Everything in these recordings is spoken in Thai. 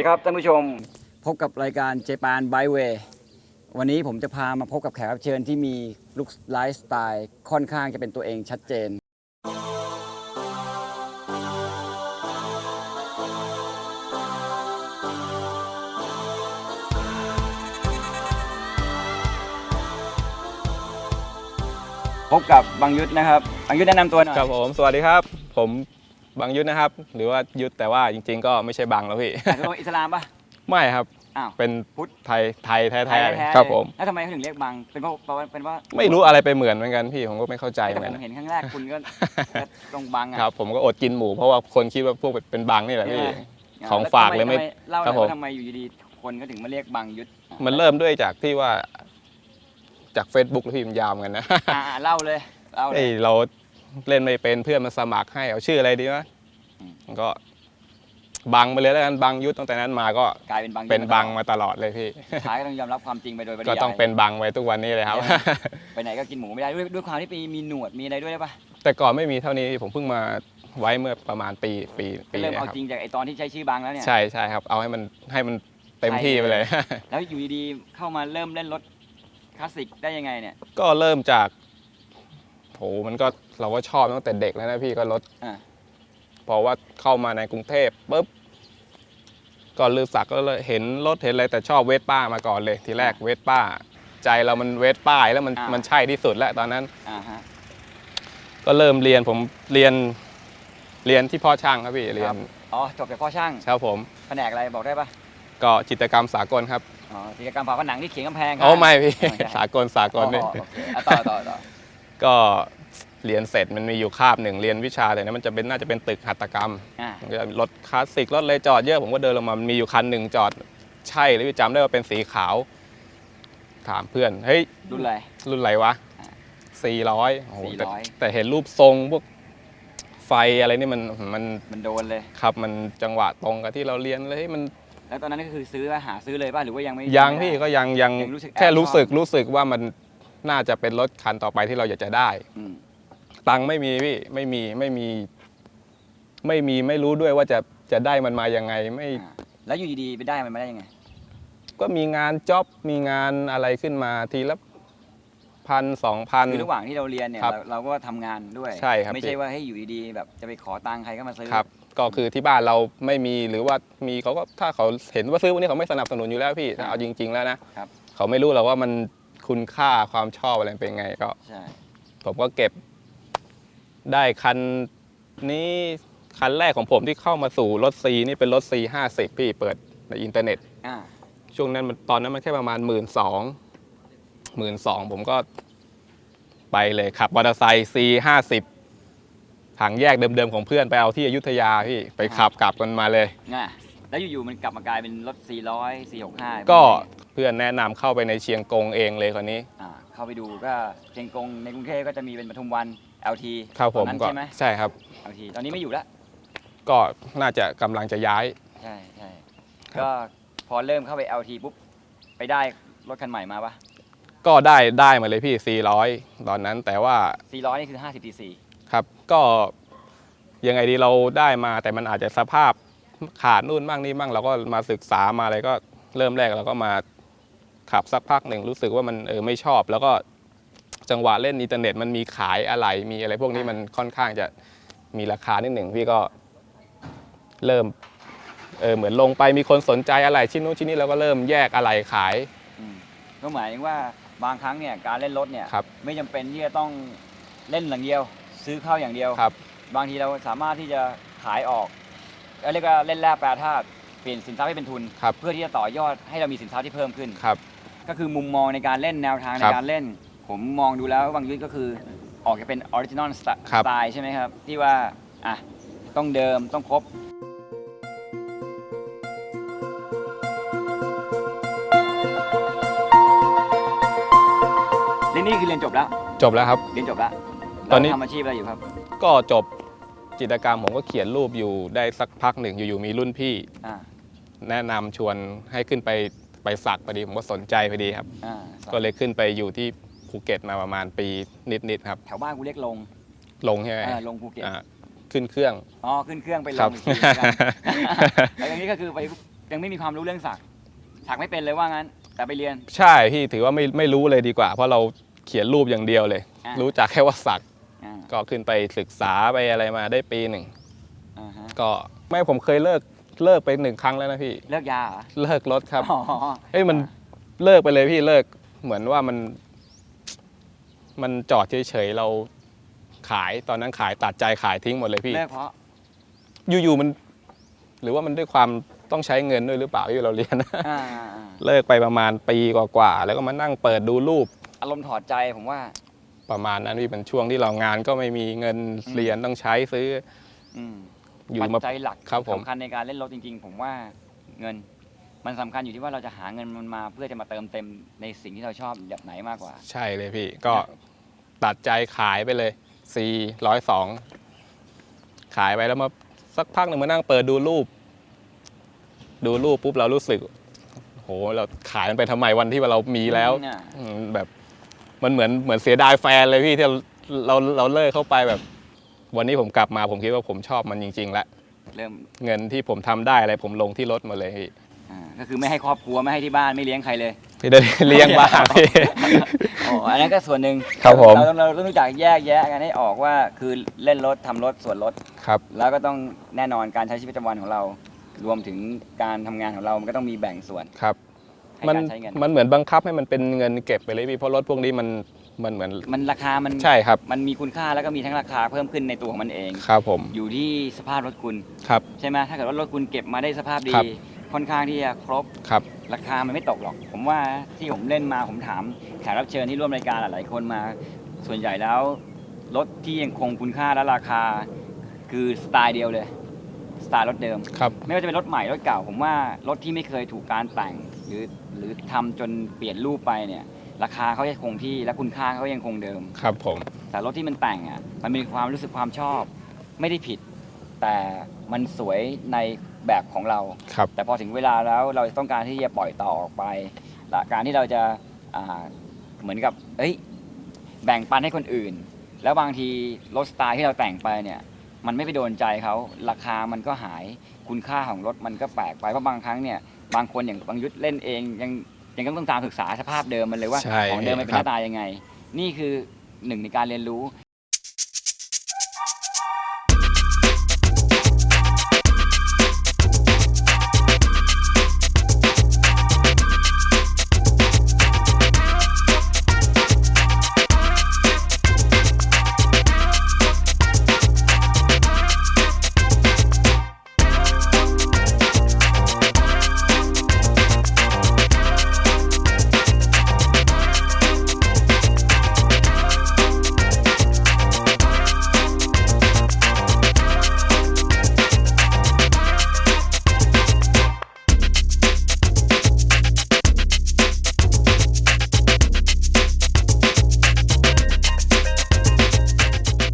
วัสดีครับท่านผู้ชมพบกับรายการเจแปนไบเวย์วันนี้ผมจะพามาพบกับแขกรับเชิญที่มีลุคไลฟ์สไตล์ค่อนข้างจะเป็นตัวเองชัดเจน พบกับบังยุทธนะครับบังยุทธแนะนำตัวหน่อยครับผม สวัสดีครับ ผม บังยุทธนะครับ หรือว่ายุทธแต่ว่าจริง ๆ ก็ไม่ใช่บังแล้วพี่อาจจะเป็นอิสลามป่ะไม่ครับ อ้าว เป็นพุทธไทยไทยแท้ไทยๆแท้ๆครับเลยผม แล้วทำไมเขาถึงเรียกบังเป็นเพราะเพราะว่าเป็นว่าไม่รู้อะไรไปเหมือนเหมือนกันพี่ผมก็ไม่เข้าใจเหแต่มือนผกันมเห็นครั้งแรกคุณก็ ก็ตรงบังอะครับ ผมก็อดกินหมูเพราะว่าคนคิดว่าพวกเป็นบังนี่แหละพี่ใช่ไหมของฝากเลยไม่แวทำเล่าหครัน่บอยผม ว่าทำไมอยู่ดีๆคนก็ถึงมาเรียกบังยุทธมันเริ่มด้วยจากที่ว่าจาก Facebook แล้วพี่มันยาวเหมือนกันนะ อ่าเล่าเลยเล่าเลเอ้ยยเรา เล่นไม่เป็นเพื่อนมาสมัครให้เอาชื่ออะไรดีวะอืมก็บังไปเลยแล้วกันบังยุทธตั้งแต่นั้นมาก็กลายเป็นบังยุทธเป็นบังมาตลอดเลยพี่สุดท้ายก็ต้องยอมรับความจริงไปโดยปริก็ยายต้องเป็นบังไว้ทุกวันนี้เลยครับใช่ไหมไปไหนก็กินหมูไม่ได้ด้วยด้วยความที่มีมีหนวดมีอะไรด้วยได้ปะแต่ก่อนไม่มีเท่านี้ผมเพิ่งมาไว้เมื่อประมาณปีปีก็ปีเริ่มเนี้เอาครับจริงจากไอตอนที่ใช้ชื่อบังแล้วเนี่ยใช่ใช่ครับ เอาให้มันให้มันเต็มที่ไปเลย แล้วอยู่ดีๆเข้ามาเริ่มเล่นรถคลาสสิกได้ยังไงเนี่ย ก็เริ่มจากโหมันก็ เราก็ชอบตั้งแต่เด็กแล้วนะพี่ก็รถอ่าเพราะว่าเข้ามาในกรุงเทพปุ๊บก็ลือสักก็เลยเห็นรถเห็นอะไรแต่ชอบเวสป้ามาก่อนเลย ทีแรกเวสป้า ใจเรามันเวสป้ายแล้วมันมันใช่ที่สุดแล้วตอนนั้น อ่าฮะ ก็เริ่มเรียนผมเรียนเรียนที่พ่อช่างครับพี่เรียนอ๋อจบจากพ่อช่างครับผม แผนกอะไรบอกได้ปะก็จิตรกรรมสากลครับอ๋อกิจกรรมฝาผนังที่เขียนกำแพงอ๋อไม่พี่ไม่ใช่สากลสากลนี่อ๋อโอเคอะต่อต่อต่อก็ เรียนเสร็จมันมีอยู่คาบหนึ่งเรียนวิชาแต่นั้นมันจะเป็นน่าจะเป็นตึกหัตถกรรมอ่า มันก็รถคลาสสิกรถเลยจอดเยอะผมก็เดินลงมามันมีอยู่คันหนึ่งจอดใช่เลยพี่จำได้ว่าเป็นสีขาว ถามเพื่อนเฮ้ย รุ่นอะไร รุ่นอะไรวะอ่าสี่ร้อยโอ้โหแต่400 แต่เห็นรูปทรงพวกไฟอะไรนี่มันมันมันโดนเลย ครับมันจังหวะตรงกับที่เราเรียนเลยเฮ้ยมันแล้วตอนนั้นก็คือซื้อหาซื้อเลยป่ะหรือว่ายังไม่ยังพี่ก็ยังยังยังรู้สึกแค่แอบชอบรู้สึกรู้สึกว่ามันน่าจะเป็นรถคันต่อไปที่เราอยากจะได้ อืม ตังค์ไม่มีพี่ไม่มีไม่มี ไม่มีไม่รู้ด้วยว่าจะจะได้มันมายังไง ไม่อ่าแล้วอยู่ดีๆไปได้มันมาได้ยังไง ก็มีงานจ็อบมีงานอะไรขึ้นมาทีละพันสองพัน คือระหว่างที่เราเรียนเนี่ยครับเราเราก็ทำงานด้วยใช่ครับไม่ใช่ว่าให้ยอยู่ดีๆแบบจะไปขอตังค์ใครก็มาซื้อครับ ก็คือที่บ้านเราไม่มีหรือว่ามีเขาก็ถ้าเขาเห็นว่าซื้อวันนี้เขาไม่สนับสนุนอยู่แล้วพี่ถ้าเอาจริง ๆ แล้วนะครับ เขาไม่รู้หรอกว่ามันคุณค่าความชอบอะไรเป็นไงก็ ใช่ผมก็เก็บ ได้คันนี้คันแรกของผมที่เข้ามาสู่รถ C นี่เป็นรถ C 50พี่เปิดในอินเทอร์เน็ต อ่าช่วงนั้นมันตอนนั้นมันแค่ประมาณหมื่นสองหมื่นสองผมก็ไปเลยขับมอเตอร์ไซค์ C ห้าสิบทางแยกเดิมๆของเพื่อนไปเอาที่อยุธยาพี่ไปขับกลับกันมาเลยง่ะแล้วอยู่ๆมันกลับมากลายเป็นรถ 400 465ก็เพื่อนแนะนำเข้าไปในเชียงกงเองเลยคนนี้ อ่าเข้าไปดูก็เชียงกงในกรุงเทพก็จะมีเป็นปทุมวัน LT ครับผมตอนนั้นก็ใช่ไหม ใช่ครับ LT ตอนนี้ไม่อยู่แล้วก็น่าจะกำลังจะย้าย ใช่ใช่ครับ ก็พอเริ่มเข้าไป LT ปุ๊บไปได้รถคันใหม่มาปะก็ได้ได้มาเลยพี่ 400 ตอนนั้นแต่ว่า400 นี่คือ 50 cc ครับก็ยังไงดีเราได้มาแต่มันอาจจะสภาพขาดนู่นบ้างนี่บ้างเราก็มาศึกษามาอะไรก็เริ่มแรกเราก็มาขับสักพักหนึ่งรู้สึกว่ามันเออไม่ชอบ แล้วก็ จังหวะเล่นอินเทอร์เน็ตมันมีขายอะไรมีอะไรพวกนี้มันค่อนข้างจะมีราคานิดหนึ่งพี่ก็เริ่มเออเหมือนลงไปมีคนสนใจอะไรชิ้นนู้นชิ้นนี้เราก็เริ่มแยกอะไรขาย อืมก็หมายถึงว่าบางครั้งเนี่ยการเล่นรถเนี่ยครับ ไม่จำเป็นที่จะต้องเล่นอย่างเดียว ซื้อเข้าอย่างเดียว ครับ บางทีเราสามารถที่จะขายออกเอ่อเรียกว่าเล่นแร่แปรธาตุเปลี่ยนสินทรัพย์ให้เป็นทุน ครับ เพื่อที่จะต่อยอดให้เรามีสินทรัพย์ที่เพิ่มขึ้น ครับ ก็คือมุมมองในการเล่นแนวทางในครับ การเล่น ผมมองดูแล้วบางยุทธก็คือออกจะเป็นออริจินอลสครับ ไตล์ใช่ไหมครับ ที่ว่าอะต้องเดิมต้องครบเรียนนี่คือเรียนจบแล้ว จบแล้วครับ เรียนจบแล้วตอนนี้ เราทำอาชีพอะไรอยู่ครับ ก็จบจิตรกรรมผมก็เขียนรูปอยู่ได้สักพักหนึ่งอยู่ๆมีรุ่นพี่ อ่าแนะนำชวนให้ขึ้นไปไปสักพอดีผมก็สนใจพอดีครับ อ่าก็เลยขึ้นไปอยู่ที่ ภูเก็ตมาประมาณปีนิดๆครับ แถวบ้านกูเรียกลงลงใช่ไหมอ่าลงภูเก็ตอ่าขึ้นเครื่อง อ๋อขึ้นเครื่องไปลครับ งอีกทีเหมือนกันแล้วอย่างนี้ก็คือไปยังไม่มีความรู้เรื่องสักสักไม่เป็นเลยว่างั้น แต่ไปเรียน ใช่พี่ถือว่าไม่ไม่รู้เลยดีกว่า เพราะเราเขียนรูปอย่างเดียวเลย อะ รู้จักแค่ว่าสักอ่าก็ขึ้นไปศึกษาไปอะไรมาได้ปีหนึ่งอ่าฮะก็ไม่ผมเคยเลิกเลิกไปหนึ่งครั้งแล้วนะพี่ เลิกยาเหรอเลิกรถครับ อ๋อเอ้ยมันเลิกไปเลยพี่เลิกเหมือนว่ามัน มันจอดเฉยๆเราขายตอนนั้นขายตัดใจขายทิ้งหมดเลยพี่เลิกเพราะอยู่ๆมัน หรือว่ามันด้วยความต้องใช้เงินด้วยหรือเปล่าที่เราเรียนอ่าอ่าอ่าเลิกไปประมาณปีกว่าๆแล้วก็มานั่งเปิดดูรูปอารมณ์ถอดใจผมว่า ประมาณนั้นพี่เป็นช่วงที่เรางานก็ไม่มีเงินเรียนต้องใช้ซื้ออืมอยู่ปัจมา จัยหลักครับผม สำคัญในการเล่นรถจริง ๆ ผมว่าเงิน มันสำคัญอยู่ที่ว่าเราจะหาเงินมันมา เพื่อจะมาเติมเต็มในสิ่งที่เราชอบแบบไหนมากกว่า ใช่เลยพี่ ก็ ตัดใจขายไปเลยสี่ร้อยสองขายไปแล้วมาสักพักหนึ่งมานั่งเปิดดูรูป ดูรูปปุ๊บเรารู้สึก โห เราขายมันไปทำไมวันที่ว่าเรามีแล้วเนี่ยอืมแบบมันเหมือนเหมือนเสียดายแฟนเลยพี่ที่เราเราเราเลิกเข้าไปแบบ วันนี้ผมกลับมาผมคิดว่าผมชอบมันจริงๆแล้ว เริ่มเงินที่ผมทำได้อะไรผมลงที่รถหมดเลยพี่ อ่าก็คือไม่ให้ครอบครัวไม่ให้ที่บ้านไม่เลี้ยงใครเลย พี่ได้เลี้ยงบ้างพี่อ๋ออันนั้นก็ส่วนหนึ่งครับผม เราต้องเราต้องรู้จักแยกแยะกันให้ออกว่าคือเล่นรถทำรถส่วนรถ ครับ แล้วก็ต้องแน่นอนการใช้ชีวิตประจำวันของเรา รวมถึงการทำงานของเรามันก็ต้องมีแบ่งส่วนครับ ให้มันการใช้เงิน มันเหมือนบังคับให้มันเป็นเงินเก็บไปเลยพี่เพราะรถพวกนี้มันมันเหมือนมันราคามันใช่ครับมันมีคุณค่าแล้วก็มีทั้งราคาเพิ่มขึ้นในตัวของมันเอง ครับผมอยู่ที่สภาพรถคุณ ครับ ใช่ไหมถ้าเกิดว่ารถคุณเก็บมาได้สภาพดี ครับ ค่อนข้างที่จะครบ ครับราคามันไม่ตกหรอก ผมว่าที่ผมเล่นมาผมถามแขกรับเชิญที่ร่วมรายการหลายๆคนมา ส่วนใหญ่แล้วรถที่ยังคงคุณค่าและราคา คือสไตล์เดียวเลย สไตล์รถเดิม ครับไม่ว่าจะเป็นรถใหม่รถเก่า ผมว่ารถที่ไม่เคยถูกการแต่ง หรือหรือทำจนเปลี่ยนรูปไปเนี่ย ราคาเขายังคงที่และคุณค่าเขายังคงเดิม ครับผม แต่รถที่มันแต่งอะมันมีความรู้สึกความชอบ ไม่ได้ผิด แต่มันสวยใน แบบของเรา ครับ แต่พอถึงเวลาแล้วเราต้องการที่จะปล่อยต่อออกไปและการที่เราจะอ่าเหมือนกับเอ้ยแบ่งปันให้คนอื่น แล้วบางทีรถสไตล์ที่เราแต่งไปเนี่ยมันไม่ไปโดนใจเขาราคามันก็หายคุณค่าของรถมันก็แปลกไปเพราะบางครั้งเนี่ยบางคนอย่างบางยุทธเล่นเองยังยังต้องตามศึกษาสภาพเดิมมันเลยว่าใช่ของเดิมมันเป็นคหรับน้าตายังไง นี่คือหนึ่งในการเรียนรู้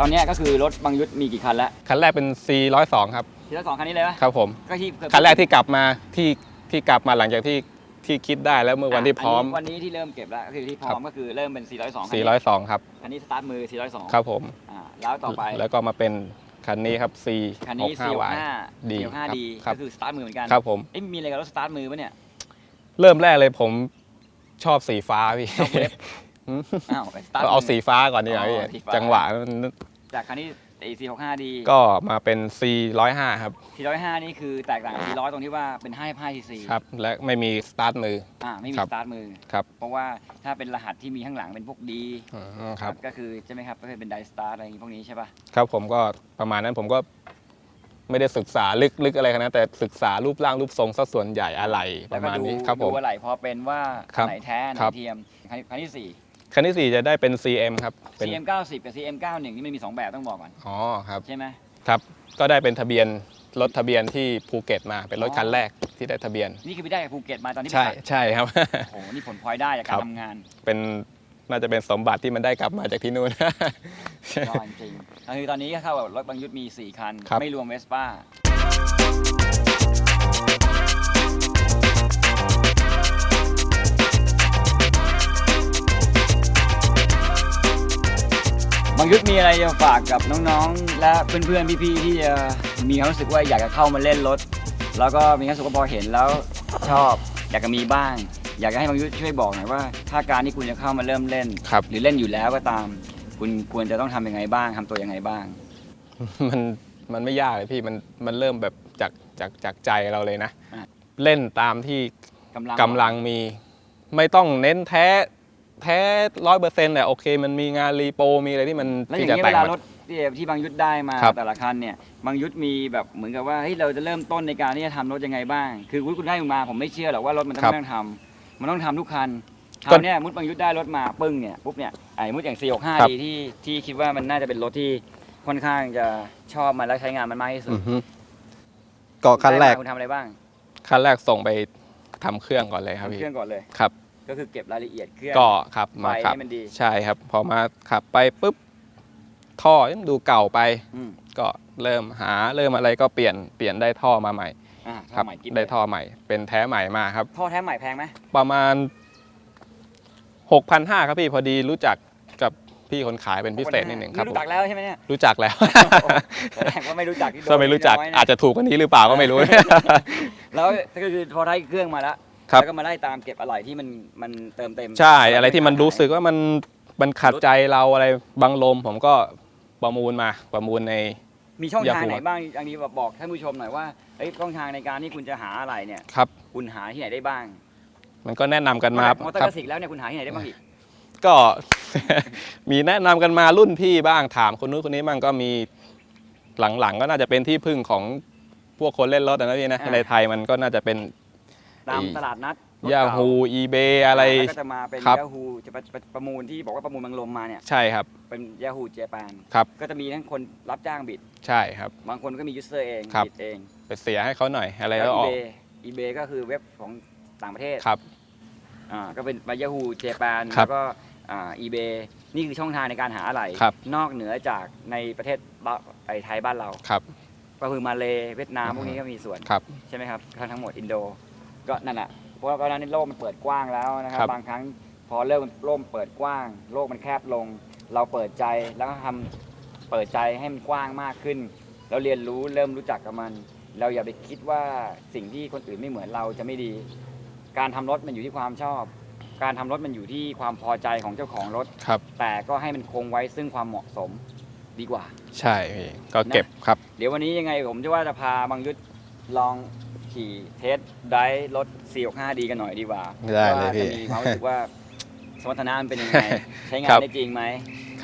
ตอนเนี้ยก็คือรถบางยุทธมีกี่คันแล้วคันแรกเป็น402 ครับ ทีละสองคันนี้เลยปะครับผม ก็ที่คันแรกที่กลับมาที่ที่กลับมาหลังจากที่ที่คิดได้แล้วเมื่อวันที่พร้อม นนี้วันนี้ที่เริ่มเก็บแล้วก็คือที่พร้อมก็คือเริ่มเป็น 402คันนี้402 ครับ คันนี้สตาร์ทมือ 402ครับผมอ่าแล้วต่อไปแล้วก็มาเป็นคันนี้ครับ C คันนี้ 65Y 465ดี 465ดีครับ ก็คือสตาร์ทมือเหมือนกันครับผม เอ้ยมีอะไรกับรถสตาร์ทมือปะเนี่ย เริ่มแรกเลยผมชอบสีฟ้าพี่ช อบเว็บอ้าวไปสตาร์ทก็เอามืสีฟ้าก่อนดีกว่าอ๋พี่อสีฟ้า จังหวะมันจากคันนี้ไอ้465ดีก็มาเป็น C105 ครับ405 นี่คือแตกต่างกับ400 ตรงที่ว่าเป็น5 5 cc ครับ และไม่มีสตาร์ทมือ อ่าไม่มีครับสตาร์ทมือ ครับเพราะว่าถ้าเป็นรหัสที่มีข้างหลังเป็นพวกดีอืมครับ ก็คือใช่ไหมครับก็คือเป็นไดสตาร์อะไรอย่างงี้พวกนี้ใช่ป่ะ ครับผมก็ประมาณนั้นผมก็ไม่ได้ศึกษาลึกลึกอะไรขนาดนั้นแต่ศึกษารูปร่างรูปทรงซะส่วนใหญ่อะไรปแล้วระก็มาณดูนี้ครับผมดูอะไรพอเป็นว่าครับอันไหนแท้อันไหครันบเทียมคันคันที่สี่ คันที่ 4 จะได้เป็น CM ครับเป็น CM 90กับ CM 91นี่มันมี 2 แบบต้องบอกก่อน อ๋อครับใช่ไหมครับก็ได้เป็นทะเบียนรถทะเบียนที่ภูเก็ตมาเป็นรถอ๋อคันแรกที่ได้ทะเบียน นี่คือไปได้จากภูเก็ตมาตอนที่ใช่ไปสักใช่ครับ โอ้โหนี่ผลพลอยได้จากครัการบทำงานเป็นน่าจะเป็นสมบัติที่มันได้กลับมาจากที่นู่น ยอดจริงๆคือตอนนี้ก็เข้ากับรถบางยุทธมี 4 คัน ครับ ไม่รวมเวสป้า บางยุทธมีอะไรจะฝากกับน้องๆ และเพื่อนๆ พี่ๆ ที่จะมีความรู้สึกว่าอยากจะเข้ามาเล่นรถ แล้วก็มีนักสุขพอเห็นแล้วชอบ อยากจะมีบ้าง อยากจะให้บางยุทธช่วยบอกหน่อยว่า ถ้าการที่คุณจะเข้ามาเริ่มเล่น ครับ หรือเล่นอยู่แล้วก็ตาม คุณควรจะต้องทำยังไงบ้างทำตัวยังไงบ้าง มันมันไม่ยากเลยพี่มันมันเริ่มแบบจากจากจากใจเราเลยนะ อะ เล่นตามที่กำลัง กำลังมี ไม่ต้องเน้นแท้ แท้ร้อยเปอร์เซ็นต์แต่โอเค มันมีงานรีโปรมีอะไรที่มันแล้วอที่ย่างจะนี้แต่เวงลามันรถที่ที่บางยุทธได้มาครับแต่ละคันเนี่ยบางยุทธมีแบบเหมือนกับว่าเฮ้ยเราจะเริ่มต้นในการที่จะทำรถยังไงบ้าง คือคุณได้มาผมไม่เชื่อหรอกว่ารถมันต้องต้องทำมันต้องทำทุกคันคราวเนี้ยมุดบางยุทธได้รถมาปึ้งเนี่ยปุ๊บเนี่ยไอ้มุดอย่าง 465ดีที่ที่คิดว่ามันน่าจะเป็นรถที่ค่อนข้างจะชอบมันและใช้งานมันมากที่สุดอือฮึก็ขั้นแรกได้มาคุณทำอะไรบ้างขั้นแรกส่งไปทำเครื่องก่อนเลยครับทำพี่ เครื่องก่อนเลย ครับ ก็คือเก็บรายละเอียดเครื่อง ก็ครับไฟมาขับให้มันดี ใช่ครับ พอมาขับไปปุ๊บท่อยังดูเก่าไป อืมก็เริ่มหาเริ่มอะไรก็เปลี่ยนเปลี่ยนได้ท่อมาใหม่อ่าครับทำใหม่กิ๊บได้เลยท่อใหม่ เป็นแท้ใหม่มาครับ ท่อแท้ใหม่แพงไหมประมาณ 6,500ครับพี่พอดีรู้จักกับพี่คนขายเป็นพิเศษนิดหนึ่งครับรู้ผมจักแล้วใช่ไหมเนี่ยรู้จักแล้ว แสดงว่าไม่รู้จักที่โดนถ้าไม่รู้จักน้ยนะอาจจะถูกกว่านี้หรือเปล่าก็ไม่รู้ แล้วก็คือพอได้เครื่องมาแล้ว ครับ แล้วก็มาได้ตามเก็บอะไรที่มันมันเติมเต็มใช่อะไรที่มันรู้สึกว่ามันมันขัดใจเราอะไรบางลม ผมก็ประมูลมาประมูลใน มีช่องทาง Yahoo ไหนบ้างอันนี้แบบบอกท่านผู้ชมหน่อยว่าเอ้ยช่องทางในการที่คุณจะหาอะไรเนี่ย ครับ คุณหาที่ไหนได้บ้างมันก็แนะนำกันมามอเตอร์คครัลาสสิกแล้วเนี่ยคุณหาที่ไหนได้บ้างอีก ก็ มีแนะนำกันมารุ่นพี่บ้างถามคนนู้นคนนี้บ้างก็มีหลังๆ ก็น่าจะเป็นที่พึ่งของพวกคนเล่นรถนะพี่นะอ่า ในไทยมันก็น่าจะเป็น ตามไอ้ตลาดนัดรถยาเก่ฮูอีเบอะไร แล้วก็จะมาเป็นครับ ยาฮูจะประประประมูลที่บอกว่าประมูลบางลมมาเนี่ย ใช่ครับ เป็นยาฮูเจแปนครับ ก็จะมีทั้งคนรับจ้างบิด ใช่ครับ บางคนก็มียูเซอร์เองครับ บิดเองไปเสียให้เขาหน่อยอะไรแล้วก็ออีอก เบอีเบก็คือเว็บของต่างประเทศครับ อ่าก็เป็นมายาฮูเจแปนครับแล้วก็อ่าอีเบนี่คือช่องทางในการหาอะไร ครับ นอกเหนือจากในประเทศบ้าไอไทยบ้านเรา ครับ ก็คือมาเลเวียดนามอือฮึพวกนี้ก็มีส่วน ครับ ใช่ไหมครับทั้งหมดอินโด ก็นั่นแหละเพราะว่าตอนนั้นโลกมันเปิดกว้างแล้วนะครับ ครับบางครั้งพอเริ่มโลกมันเปิดกว้าง โลกมันแคบลง เราเปิดใจแล้วก็ทำเปิดใจให้มันกว้างมากขึ้น แล้วเรียนรู้เริ่มรู้จักกับมัน เราอย่าไปคิดว่าสิ่งที่คนอื่นไม่เหมือนเราจะไม่ดี การทำรถมันอยู่ที่ความชอบ การทำรถมันอยู่ที่ความพอใจของเจ้าของรถ ครับ แต่ก็ให้มันคงไว้ซึ่งความเหมาะสมดีกว่า ใช่พี่ก็เก็บครับ เดี๋ยววันนี้ยังไงผมจะว่าจะพาบางยุทธลอง ขี่เทสได้รถ 465 ดีกันหน่อยดีกว่าได้เลยว่าพี่ จะมีความรู้สึกว่าสมรรถนะมันเป็นยังไง ใช้งาครันบได้จริงไหม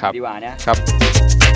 ครับ ดีกว่าเนี่ยครับ